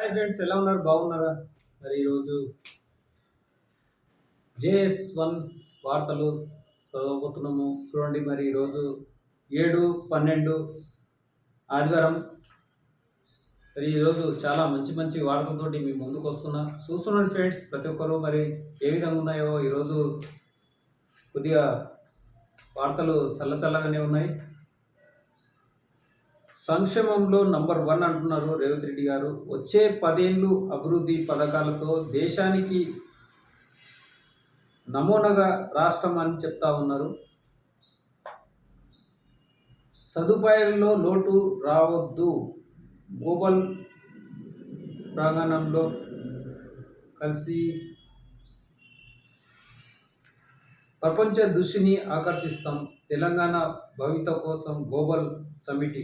Hi friends ఎలా ఉన్నారు? బాగున్నారా? మరి ఈరోజు జేఎస్ వన్ వార్తలు చదవబోతున్నాము. చూడండి మరి ఈరోజు ఏడు పన్నెండు ఆదివారం. మరి ఈరోజు చాలా మంచి మంచి వార్తలతోటి మీ ముందుకు వస్తున్నా. చూస్తున్నాను ఫ్రెండ్స్ ప్రతి ఒక్కరు మరి ఏ విధంగా ఉన్నాయో ఈరోజు కొద్దిగా వార్తలు చల్లచల్లగానే ఉన్నాయి. సంక్షేమంలో నంబర్ వన్ అంటున్నారు రేవంత్ రెడ్డి గారు. వచ్చే పదేళ్ళు అభివృద్ధి పథకాలతో దేశానికి నమూనాగా రాష్ట్రం అని చెప్తా ఉన్నారు. సదుపాయాల్లో లోటు రావద్దు. గ్లోబల్ ప్రాంగణంలో కలిసి ప్రపంచ దృష్టిని ఆకర్షిస్తాం. తెలంగాణ భవిత కోసం గ్లోబల్ సమిటి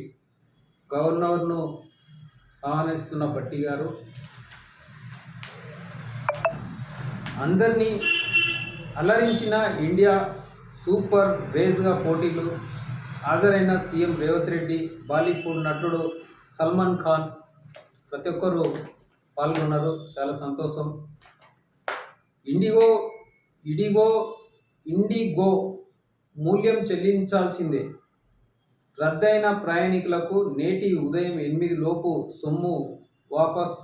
గవర్నర్ను ఆహ్వానిస్తున్న భట్టి గారు అందరినీ అలరించిన ఇండియా సూపర్ రేస్గా పోటీలు హాజరైన సీఎం రేవంత్ రెడ్డి బాలీవుడ్ నటుడు సల్మాన్ ఖాన్ ప్రతి ఒక్కరూ పాల్గొన్నారు. చాలా సంతోషం. ఇండిగో ఇడిగో ఇండిగో మూల్యం చెల్లించాల్సిందే. రద్దయిన ప్రయాణికులకు నేటి ఉదయం ఎనిమిది లోపు సొమ్ము వాపస్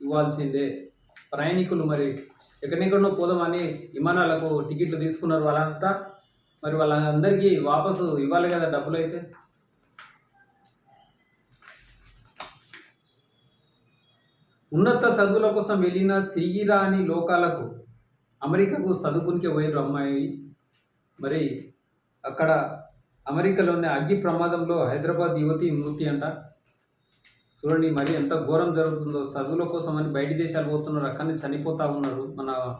ఇవ్వాల్సిందే. ప్రయాణికులు మరి ఎక్కడెక్కడో పోదామని విమానాలకు టికెట్లు తీసుకున్నారు వాళ్ళంతా. మరి వాళ్ళందరికీ వాపసు ఇవ్వాలి కదా డబ్బులు అయితే ఉన్నత చదువుల కోసం వెళ్ళిన తిరిగి రాని లోకాలకు అమెరికాకు చదువుకునికే పోయిన అమ్మాయి. మరి అక్కడ అమెరికాలోని అగ్గి ప్రమాదంలో హైదరాబాద్ యువతి మృతి అంట. చూడండి మరి ఎంత ఘోరం జరుగుతుందో. చదువుల కోసం అని బయట దేశాలు పోతున్నారు. అక్కడిని చనిపోతూ ఉన్నారు మన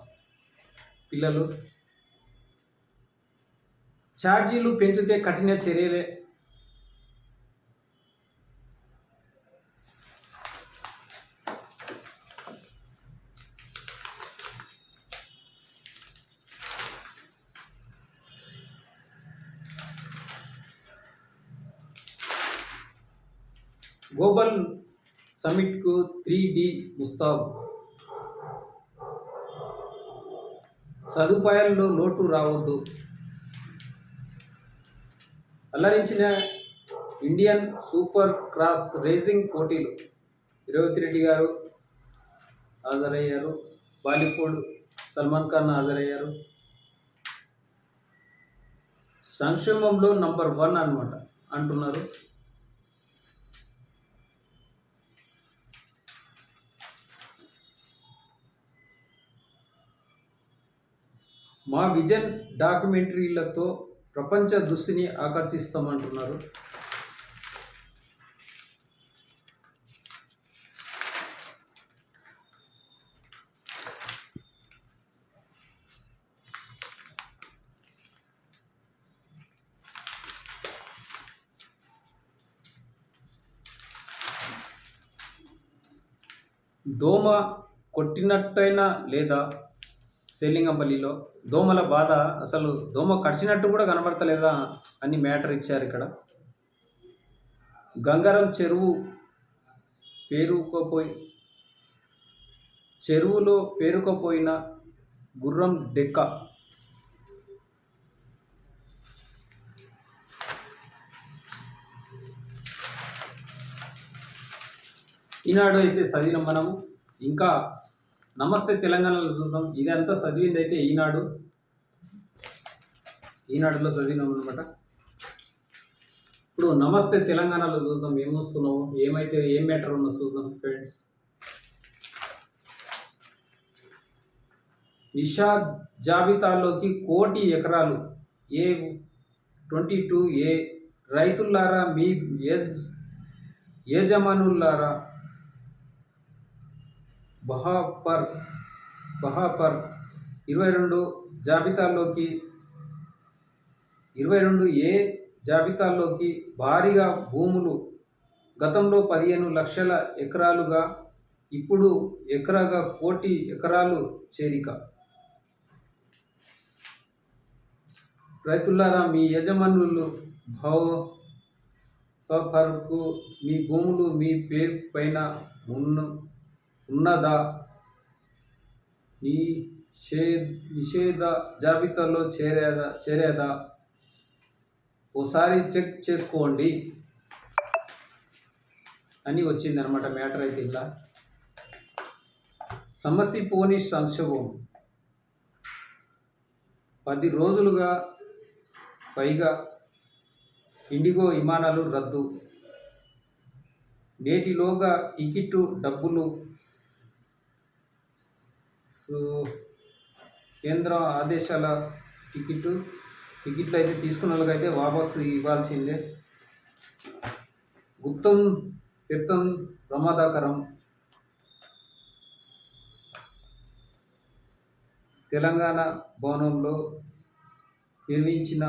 పిల్లలు. ఛార్జీలు పెంచితే కఠిన చర్యలే. గ్లోబల్ సమిట్కు త్రీ డి ముస్తాబ్. సదుపాయాల్లో లోటు రావద్దు. అల్లరించిన ఇండియన్ సూపర్ క్రాస్ రేసింగ్ పోటీలు రేవంత్ రెడ్డి గారు హాజరయ్యారు. బాలీవుడ్ సల్మాన్ ఖాన్ హాజరయ్యారు. సంక్షేమంలో నంబర్ వన్ అనమాట అంటున్నారు. మా విజన్ డాక్యుమెంటరీలతో ప్రపంచ దృష్టిని ఆకర్షిస్తామంటున్నారు. దోమ కొట్టినట్టయినా లేదా శ్రీలింగంపల్లిలో దోమల బాధ అసలు దోమ కడిచినట్టు కూడా కనబడతలేదా అని మ్యాటర్ ఇచ్చారు ఇక్కడ. గంగారం చెరువు పేరుకోపోయి చెరువులో పేరుకోపోయిన గుర్రం డెక్క. ఈనాడు అయితే చదివినాం మనము ఇంకా నమస్తే తెలంగాణలో చూద్దాం. ఇదంతా చదివింది అయితే ఈనాడు. ఈనాడులో చదివినాం అనమాట ఇప్పుడు నమస్తే తెలంగాణలో చూద్దాం. ఏమొస్తున్నావు ఏమైతే ఏం మ్యాటర్ ఉన్నో చూద్దాం ఫ్రెండ్స్ నిషా జాబితాలోకి కోటి ఎకరాలు. ఏ ట్వంటీ టూ ఏ రైతులారా మీ యజ్ యజమానులారా బహాపర్ బహాపర్ ఇరవై రెండు జాబితాల్లోకి ఇరవై రెండు ఏ జాబితాల్లోకి భారీగా భూములు గతంలో పదిహేను లక్షల ఎకరాలుగా ఇప్పుడు ఎకరాగా కోటి ఎకరాలు చేరిక. రైతులారా మీ యజమానులు భవ పర్కు మీ భూములు మీ పేరు పైన ఉన్న ఉన్నదా? నిషే నిషేధ జాబితాలో చేరేదా చేరేదా? ఓసారి చెక్ చేసుకోండి. అని వచ్చింది అనమాట మ్యాటర్ అయితే ఇలా సమస్య పోని సంక్షోభం. పది రోజులుగా పైగా ఇండిగో విమానాలు రద్దు. నేటిలోగా టికెట్టు డబ్బులు కేంద్ర ఆదేశాల టికెట్ టికెట్లు అయితే తీసుకున్న వాళ్ళకైతే వాపసు ఇవ్వాల్సిందే. గుప్తం పెత్తం ప్రమాదకరం. తెలంగాణ భవనంలో నిర్మించిన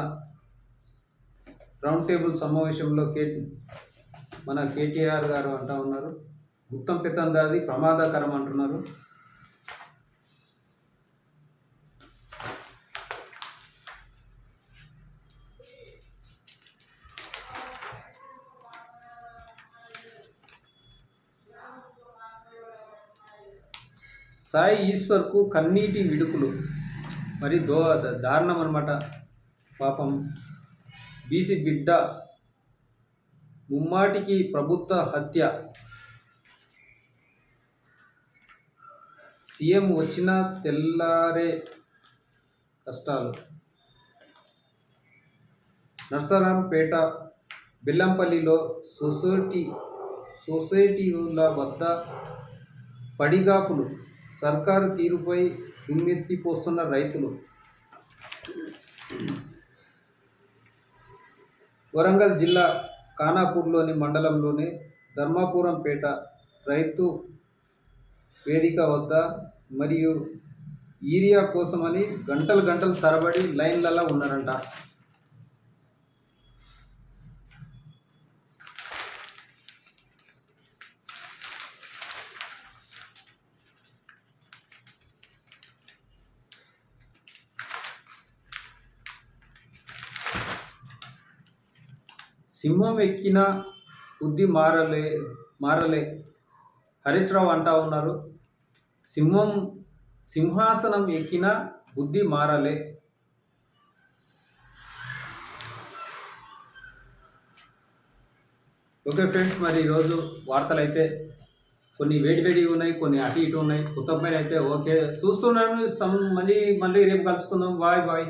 రౌండ్ టేబుల్ సమావేశంలో కే మన కేటీఆర్ గారు అంటా ఉన్నారు. గుత్తం పెత్తందాది ప్రమాదకరం అంటున్నారు. సాయి ఈశ్వర్కు కన్నీటి విడుకులు. మరి దో దారుణం అనమాట పాపం బీసీ బిడ్డ ముమ్మాటికి ప్రభుత్వ హత్య. సీఎం వచ్చిన తెల్లారే కష్టాలు. నర్సరాంపేట బెల్లంపల్లిలో సొసైటీ సొసైటీల వద్ద పడిగాపులు. సర్కారు తీరుపై దుమ్మెత్తిపోస్తున్న రైతులు. వరంగల్ జిల్లా ఖానాపూర్లోని మండలంలోని ధర్మాపురంపేట రైతు వేదిక వద్ద మరియు ఈరియా కోసమని గంటలు గంటలు తరబడి లైన్లలో ఉన్నారంట. సింహం ఎక్కిన బుద్ధి మారలే మారలే. హరీష్ రావు అంటా ఉన్నారు సింహం సింహాసనం ఎక్కిన బుద్ధి మారలే. ఓకే ఫ్రెండ్స్ మరి ఈరోజు వార్తలు అయితే కొన్ని వేడి వేడి ఉన్నాయి కొన్ని అటు ఇటు ఉన్నాయి. ఉత్తమైన అయితే ఓకే. చూస్తున్నాను సమ్ మళ్ళీ మళ్ళీ రేపు కలుసుకుందాం. Bye bye.